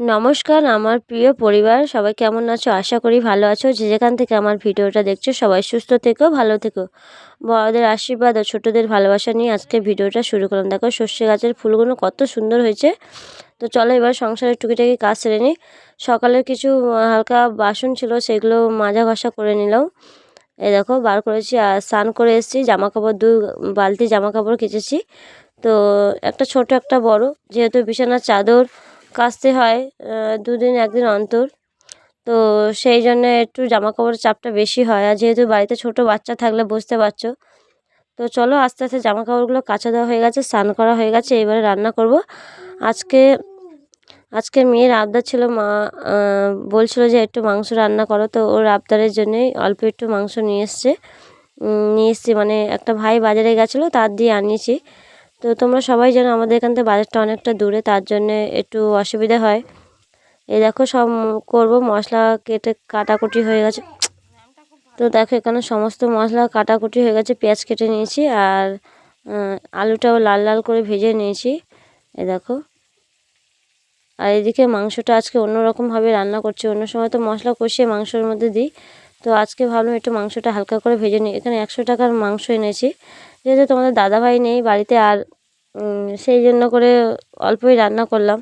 নমস্কার, আমার প্রিয় পরিবার, সবাই কেমন আছো? আশা করি ভালো আছো। যে যেখান থেকে আমার ভিডিওটা দেখছ, সবাই সুস্থ থেকো, ভালো থেকো। বড়দের আশীর্বাদ ও ছোটোদের ভালোবাসা নিয়ে আজকে ভিডিওটা শুরু করলাম। দেখো, সর্ষে গাছের ফুলগুলো কত সুন্দর হয়েছে। তো চলো এবার সংসারের টুকিটাকি কাজ সেরে নিই। সকালের কিছু হালকা বাসন ছিল, সেগুলো মাজা ঘষা করে নিলাম। এই দেখো, বার করেছি আর স্নান করে এসেছি জামা কাপড় দু বালতি জামা কাপড় কেচেছি। তো একটা ছোট, একটা বড়। যেহেতু বিছানার চাদর কাচতে হয় দুদিন একদিন অন্তর। তো সেই জন্য একটু জামা কাপড়ের চাপটা বেশি হয়। আর যেহেতু বাড়িতে ছোট বাচ্চা থাকলে বুঝতে পারছ। তো চলো আস্তে আস্তে জামা কাপড়গুলো কাচা দেওয়া হয়ে গেছে, স্নান করা হয়ে গেছে, এবারে রান্না করব। আজকে আজকে মেয়ের আবদার ছিল মা বলছিল যে একটু মাংস রান্না করো। তো ওর আবদারের জন্যই অল্প একটু মাংস নিয়ে এসছে। নিয়ে এসছি। মানে একটা ভাই বাজারে গেছিল, তার দিয়ে আনিয়েছি। তো তোমরা সবাই জানো আমাদের এখান থেকে বাজারটা অনেকটা দূরে, তার জন্যে একটু অসুবিধা হয়। এই দেখো সব করব, মশলা কেটে কাটাকুটি হয়ে গেছে। তো দেখো এখানে সমস্ত মশলা কাটাকুটি হয়ে গেছে, পেঁয়াজ কেটে নিয়েছি আর আলুটাও লাল লাল করে ভেজে নিয়েছি। এ দেখো। আর এদিকে মাংসটা আজকে অন্যরকমভাবে রান্না করছি, অন্য সময় তো মশলা কষিয়ে মাংসের মধ্যে দিই। তো আজকে ভাবলাম একটু মাংসটা হালকা করে ভেজে নিই। এখানে একশো টাকার মাংস এনেছি। যেহেতু তোমাদের দাদাভাই নেই বাড়িতে আর সেই জন্য করে অল্পই রান্না করলাম।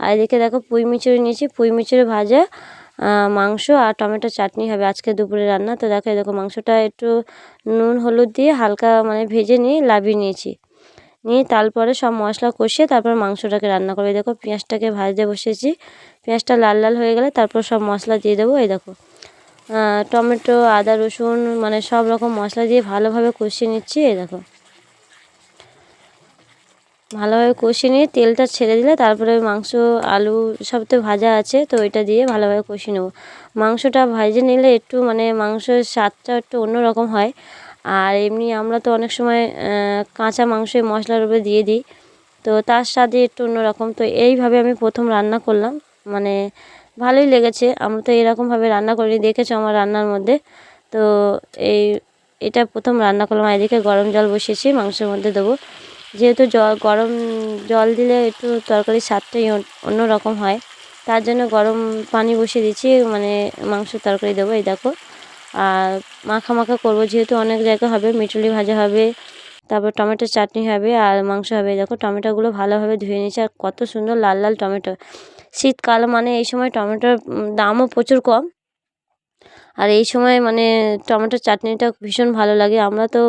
আর এদিকে দেখো পুঁই মিচুরি নিয়েছি। পুঁই মিচুরি ভাজা মাংস আর টমেটো চাটনি হবে আজকে দুপুরে রান্না। তো দেখো দেখো মাংসটা একটু নুন, হলুদ দিয়ে হালকা মানে ভেজে নিয়ে লাভিয়ে নিয়েছি। নিয়ে তারপরে সব মশলা কষিয়ে তারপর মাংসটাকে রান্না করবে। দেখো পেঁয়াজটাকে ভাজতে বসেছি। পেঁয়াজটা লাল লাল হয়ে গেলে তারপর সব মশলা দিয়ে দেবো। এই দেখো টমেটো, আদা, রসুন মানে সব রকম মশলা দিয়ে ভালোভাবে কষিয়ে নিচ্ছি, এই দেখো। ভালোভাবে কষিয়ে নিয়ে তেলটা ছেড়ে দিলে তারপরে মাংস, আলু সব তো ভাজা আছে, তো ওইটা দিয়ে ভালোভাবে কষিয়ে নেব। মাংসটা ভাজে নিলে একটু মানে মাংসের স্বাদটা একটু অন্যরকম হয়। আর এমনি আমরা তো অনেক সময় কাঁচা মাংসে মশলার উপরে দিয়ে দিই, তো তার স্বাদে একটু অন্যরকম। তো এইভাবে আমি প্রথম রান্না করলাম মানে ভালোই লেগেছে। আমি তো এরকমভাবে রান্না করি দেখেছ আমার রান্নার মধ্যে। তো এই, এটা প্রথম রান্না করলাম এদিকে গরম জল বসিয়েছি, মাংসের মধ্যে দেবো। যেহেতু জল গরম জল দিলে একটু তরকারির স্বাদটাই অন্য রকম হয়। তার জন্য গরম পানি বসিয়ে দিচ্ছি মানে মাংস তরকারি দেবো, এই দেখো। আর মাখা মাখা করব, যেহেতু অনেক জায়গা হবে মিটুলি ভাজা হবে, তারপর টমেটোর চাটনি হবে, আর মাংস হবে। দেখো, টমেটোগুলো ভালোভাবে ধুয়ে নিয়েছি, আর কত সুন্দর লাল লাল টমেটো। শীতকাল মানে এই সময় টমেটোর দামও প্রচুর কম। আর এই সময় মানে টমেটোর চাটনিটা ভীষণ ভালো লাগে। আমরা তো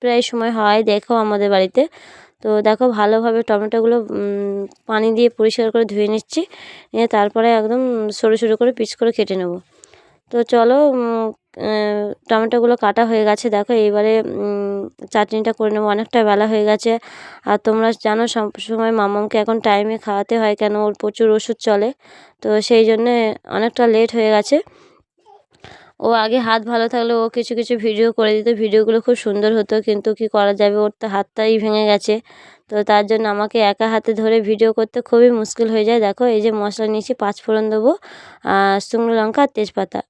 প্রায় সময় হয় দেখো আমাদের বাড়িতে। তো দেখো ভালোভাবে টমেটোগুলো পানি দিয়ে পরিষ্কার করে ধুয়ে নিচ্ছি। নিয়ে তারপরে একদম সরু সরু করে পিস করে কেটে নেব। তো চলো টমেটোগুলো কাটা হয়ে গেছে। দেখো, এইবারে চাটনিটা করে নেব। অনেকটা বেলা হয়ে গেছে। আর তোমরা জানো, সব সময় মামামকে এখন টাইমে খাওয়াতে হয় কেন? ওর প্রচুর ওষুধ চলে। তো সেই জন্যে অনেকটা লেট হয়ে গেছে। ও আগে হাত ভালো থাকলে ও কিছু কিছু ভিডিও করে দিত। ভিডিওগুলো খুব সুন্দর হতো, কিন্তু কি করা যাবে? ওর তো হাতটাই ভেঙে গেছে। তো তার জন্য আমাকে একা হাতে ধরে ভিডিও করতে খুবই মুশকিল হয়ে যায়। দেখো, এই যে মশলা নিয়েছি পাঁচ ফোড়ন দেবো শুকনো লঙ্কা আর তেজপাতা।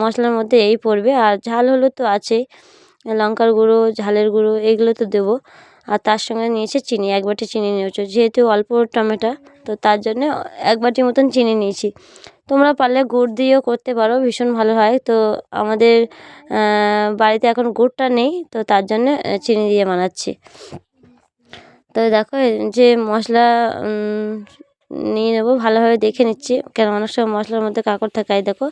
মশলার মধ্যে এই পড়বে। আর ঝাল হলুদ তো আছেই। লঙ্কার গুঁড়ো, ঝালের গুঁড়ো, এগুলো তো দেবো। আর তার সঙ্গে নিয়েছি চিনি, এক বাটি চিনি নিয়েছো। যেহেতু অল্প টমেটো, তো তার জন্য এক বাটি মতন চিনি নিয়েছি। তোমরা পারলে গুড় দিয়েও করতে পারো, ভীষণ ভালো হয়। তো আমাদের বাড়িতে এখন গুড়টা নেই, তো তার জন্য চিনি দিয়ে বানাচ্ছি। তো দেখো যে মশলা নিয়ে নেব, ভালোভাবে দেখে নিচ্ছি। কেন, অনেক সময় মশলার মধ্যে কাঁকড় থাকায়, দেখো,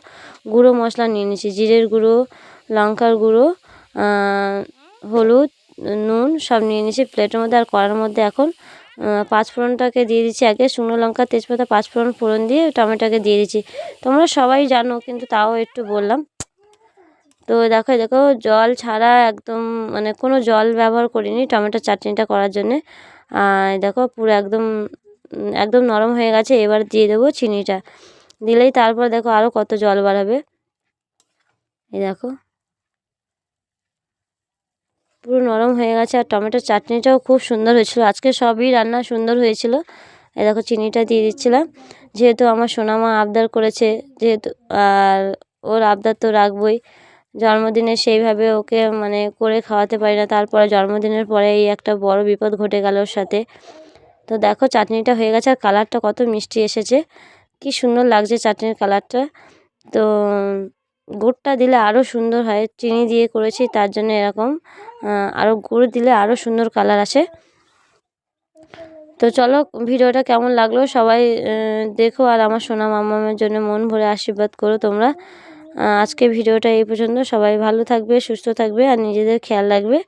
গুঁড়ো মশলা নিয়ে নিচ্ছি। জিরের গুঁড়ো, লঙ্কার গুঁড়ো হলুদ, নুন, সব নিয়ে নিয়েছি প্লেটের মধ্যে। আর কড়ার মধ্যে এখন পাঁচ ফোড়নটাকে দিয়ে দিচ্ছি আগে। শুকনো লঙ্কা, তেজপাতা পাঁচ ফোড়ন ফোড়ন দিয়ে টমেটোকে দিয়ে দিচ্ছি। তোমরা সবাই জানো, কিন্তু তাও একটু বললাম। তো দেখো দেখো, জল ছাড়া একদম মানে কোনো জল ব্যবহার করিনি টমেটো চাটনিটা করার জন্যে। দেখো, পুরো একদম একদম নরম হয়ে গেছে, এবার দিয়ে দেবো চিনিটা। দিলেই তারপর দেখো আরও কত জল বাড়াবে। এই দেখো। পুরো নরম হয়ে গেছে, আর টমেটোর চাটনিটাও খুব সুন্দর হয়েছিল। আজকে সবই রান্না সুন্দর হয়েছিল। এই দেখো চিনিটা দিয়ে দিচ্ছিলাম। যেহেতু আমার সোনামা আবদার করেছে, যেহেতু আর ওর আবদার তো রাখবই। জন্মদিনে সেইভাবে ওকে মানে করে খাওয়াতে পারি না, তারপরে জন্মদিনের পরে এই একটা বড় বিপদ ঘটে গেল ওর সাথে। তো দেখো চাটনিটা হয়ে গেছে আর কালারটা কত মিষ্টি এসেছে। কি সুন্দর লাগছে চাটনির কালারটা। তো গুড়টা দিলে আরও সুন্দর হয়, চিনি দিয়ে করেছি তার জন্য এরকম। আরও গুড় দিলে আরও সুন্দর কালার আসে। তো চলো ভিডিওটা কেমন লাগল সবাই দেখো আর আমার সোনা মামামের জন্য মন ভরে আশীর্বাদ করো তোমরা। আজকে ভিডিওটা এই পর্যন্ত। সবাই ভালো থাকবে, সুস্থ থাকবে আর নিজেদের খেয়াল রাখবে।